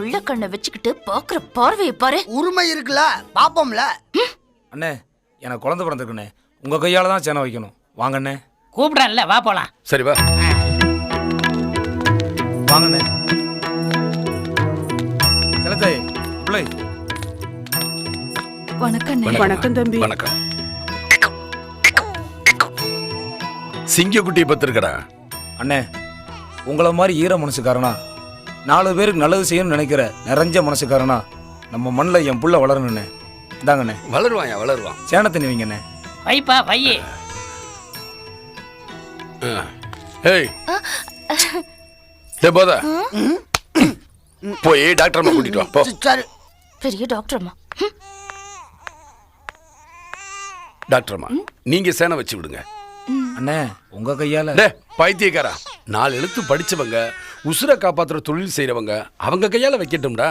வச்சுக்கிட்டு பாக்குற பார்வையை பாரு. உரிமை இருக்குல்ல பாப்போம்ல அண்ணே எனக்கு குழந்தை பிறந்திருக்குண்ணே. உங்கள் கையால் தான் சேனை வைக்கணும். வாங்கண்ணே கூப்பிடறேன்ல வா போலாம். சரி வா. வாங்கண்ணே செலத்தாய் பிள்ளை. வணக்கம். வணக்கம் தம்பி. வணக்கம். சிங்கக்குட்டியை பத்திருக்கடா. அண்ணே உங்களை மாதிரி ஈர மனசுக்காரனா நாலு பேருக்கு நல்லது செய்யணும்னு நினைக்கிற நிறைஞ்ச மனசுக்காரனா நம்ம மண்ணில் என் புள்ள வளரணுண்ணே இந்தாங்கண்ணே. வளருவான் வளருவான். சேனை தண்ணி வைங்கண்ணே. வைப்பா வையே. ஏய். போத. போய் டாக்டர் அம்மா கூட்டிட்டு வா போ. சரி. பெரிய டாக்டர் அம்மா. டாக்டர் அம்மா நீங்க சேனை வச்சு விடுங்க. அண்ணே உங்கள் கையால். டே பைத்தியக்காரா. நாலு எழுத்து படிச்சவங்க உசுரை காப்பாத்துற தொழில் செய்யறவங்க அவங்க கையால வைக்கட்டும்டா.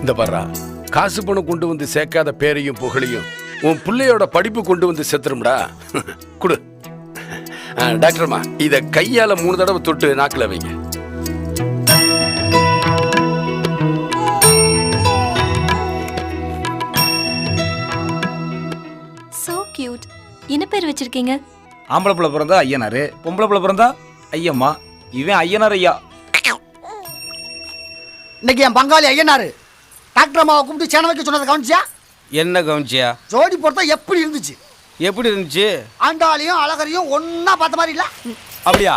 இந்த பாருடா காசு பணம் கொண்டு வந்து சேர்க்காத பேரையும் புகழையும் உன் பிள்ளையோட படிப்பு கொண்டு வந்து செத்துரும்டா. குடு. டாக்டர்மா இத கையால மூணு தடவை தொட்டு நாக்குல வைங்க. சோ கியூட் என்ன பேர் வச்சிருக்கீங்க? ஆம்பளை பிள்ளை பிறந்தா ஐயனாரு பொம்பளை பிள்ளை பிறந்தா ஐயம்மா இவன் ஐயனார் ஐயா. இன்னைக்கு என் பங்காளி ஐயனாரு. டாக்டர் அம்மாவை கூப்பிட்டு சேனை வைக்க சொன்னதை கவனிச்சியா? என்ன கவனிச்சியா? ஜோடி பொறுத்தா எப்படி இருந்துச்சு? எப்படி இருந்துச்சு? ஆண்டாளையும் அழகரையும் ஒன்னா பார்த்த மாதிரி இல்ல? அப்படியா?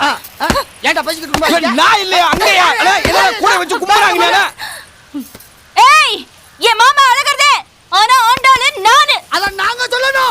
ஏன்டா பேசிக்கிட்டு நான் இல்லையா? அண்ணா,